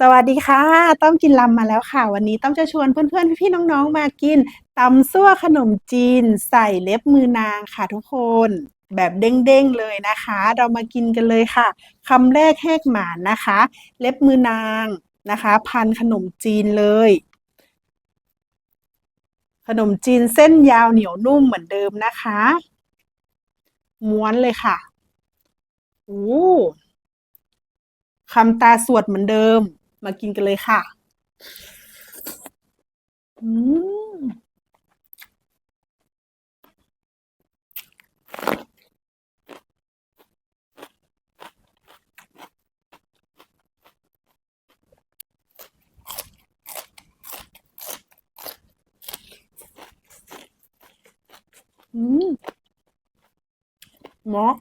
สวัสดีค่ะ ต้อมกินลำมาแล้วค่ะ วันนี้ต้อมจะชวนเพื่อนๆ พี่ๆ น้องๆ มากินตำซั่วขนมจีน ใส่เล็บมือนางค่ะทุกคน แบบเด้งๆ เลยนะคะ เรามากินกันเลยค่ะคำแรกแหกหมานนะคะ เล็บมือนางนะคะ พันขนมจีนเลย ขนมจีนเส้นยาวเหนียวนุ่มเหมือนเดิมนะคะ ม้วนเลยค่ะโอ้คำตาสวดเหมือนเดิม มากินกันเลยค่ะ อืมอืมเหมาะ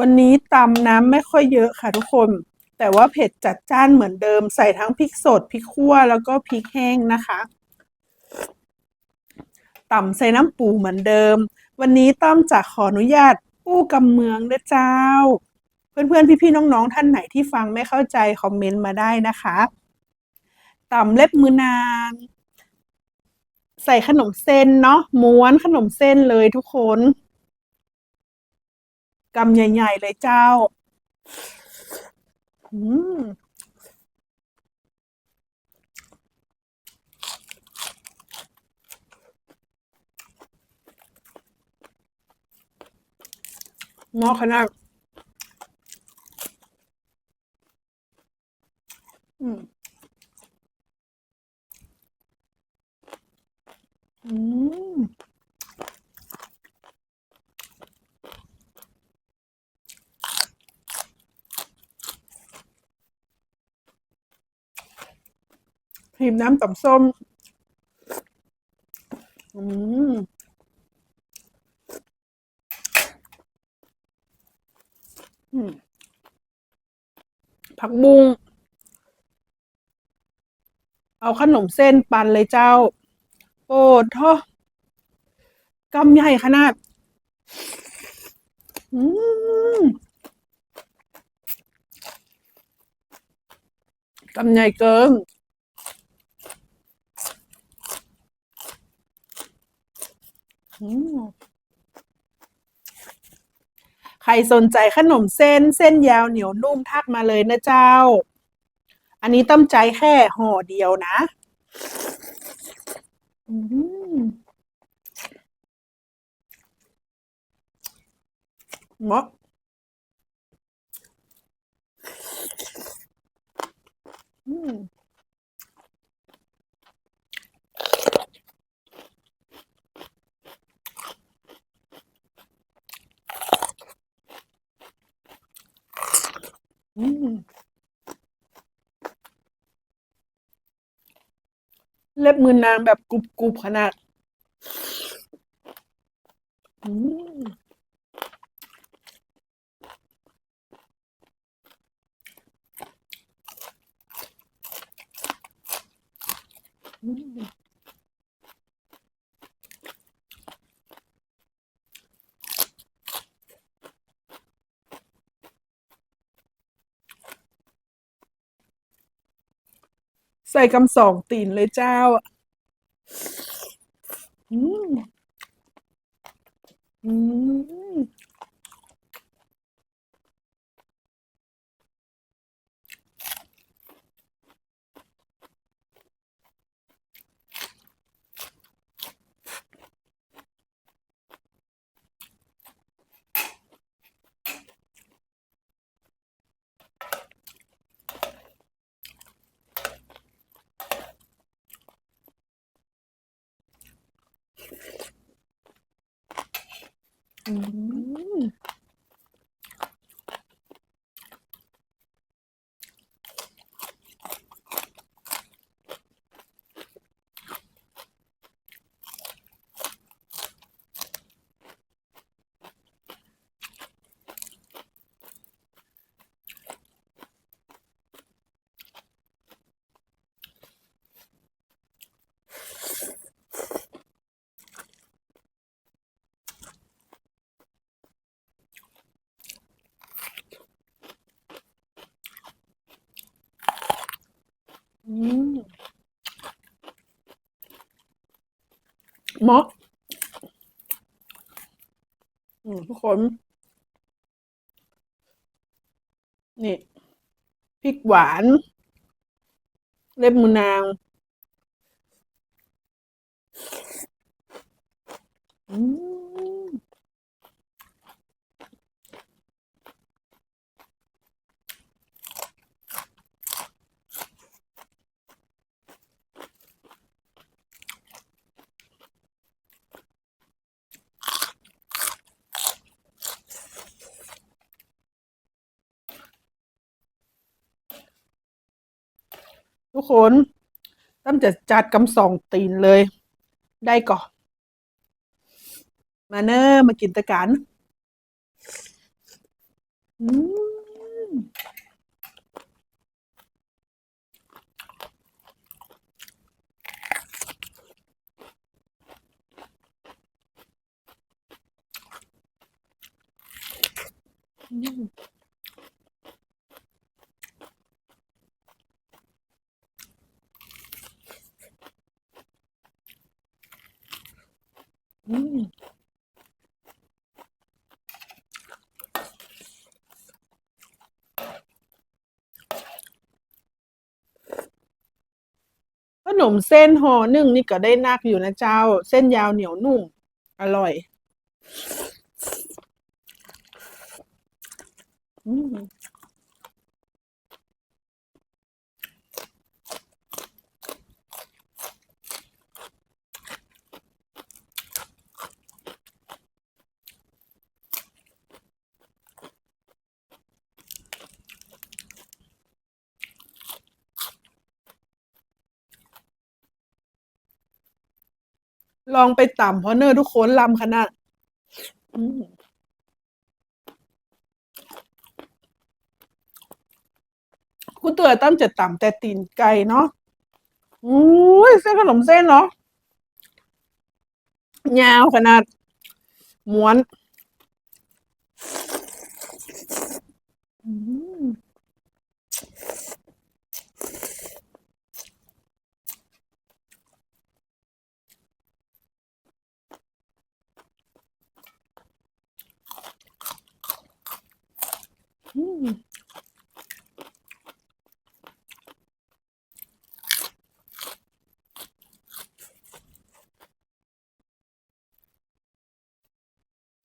วันนี้ตำน้ำไม่ค่อยเยอะค่ะทุกคน แต่ว่าเผ็ดจัดจ้านเหมือนเดิมใส่ทั้งพริกสดพริกขั่วแล้วก็พริกแห้งนะคะตำใส่น้ำปูเหมือนเดิม วันนี้ต้อมจะขออนุญาตปู้กำเมืองด้วยเจ้า เพื่อนๆ พี่ๆ น้องๆ ท่านไหนที่ฟังไม่เข้าใจ คอมเมนต์มาได้นะคะตำเล็บมือนาง ใส่ขนมเส้นเนาะม้วนขนมเส้นเลยทุกคน กำใหญ่ ๆ เลยเจ้า อืมหมาะขนาดอืม อืม พิมน้ำตำส้มอืมอืมผักบุ้งเอาขนมเส้นปันเลยเจ้า โอ้ท่อกำใหญ่ขนาด อืมกำใหญ่เกิน อืม ใครสนใจขนมเส้นเส้นยาวเหนียวนุ่มทักมาเลยนะเจ้า อันนี้ต้มใจแค่ห่อเดียวนะอืมเหมาะอืม อืมเล็บมือนางแบบกรุบๆขนาด อืม อืม ใส่คำสองตีนเลยเจ้าอืมอืม อืม อืมเหมาะอืมทุกคน นี่พริกหวาน เล็บมือนาง อืม ทุก คนตั้มจะจัดกำสองตีนเลย ได้ก่อนมาเนอะมากินตะกันอืม อืมขนมเส้นห่อหนึ่งนี่ก็ได้นักอยู่นะเจ้า เส้นยาวเหนียวนุ่ม อร่อย อืม ลองไปต่ำเพราะเนอร์ทุกคนลำขนาดอืมกูเตือตั้มจะต่ำแต่ตีนไก่เนาะอุ้ยเส้นขนมเส้นเนาะยาวขนาดม้วน อืม อืม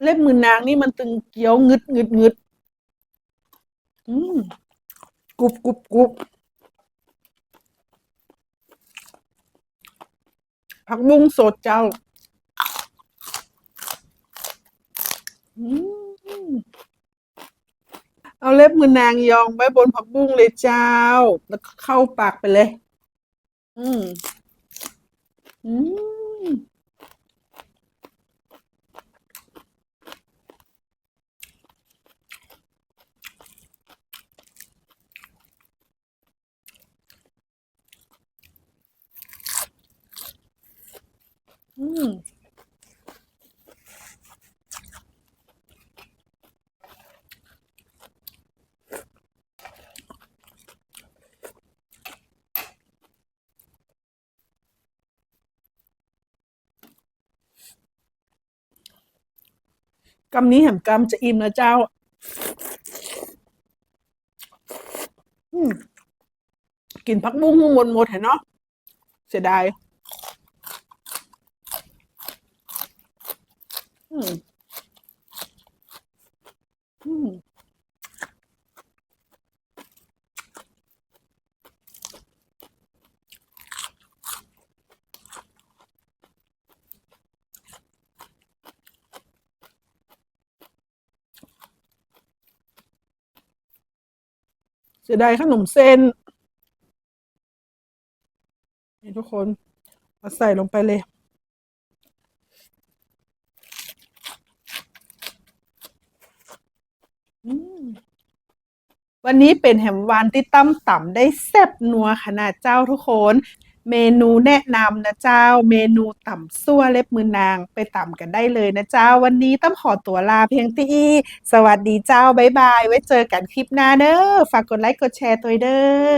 เล็บมือนางนี่มันตึงเกี๊ยวงึดงึดงึดอืมกรุบกรุบกรุบผักบุ้งสดเจ้า อืมเอาเล็บมือนางยองไว้บนผักบุ้งเลยเจ้า แล้วก็เข้าปากไปเลย อืม อืม อืมกำนี้แหมกำจะอิ่มนะเจ้า อืม กินผักบุ้งหมดหมดเห็นเนาะเสียดาย อืม อืม เสียดายขนมเส้นนี่ทุกคนเราใส่ลงไปเลย วันนี้เป็นแหมวานที่ตั้มต่ำได้แซ่บนัวขนาดเจ้าทุกคน เมนูแนะนำนะเจ้า เมนูต่ำซั่วเล็บมือนางไปต่ำกันได้เลยนะเจ้า วันนี้ต้องขอตัวลาเพียงที่ สวัสดีเจ้า บ๊ายบาย ไว้เจอกันคลิปหน้าเด้อ ฝากกดไลค์กดแชร์ตัวเด้อ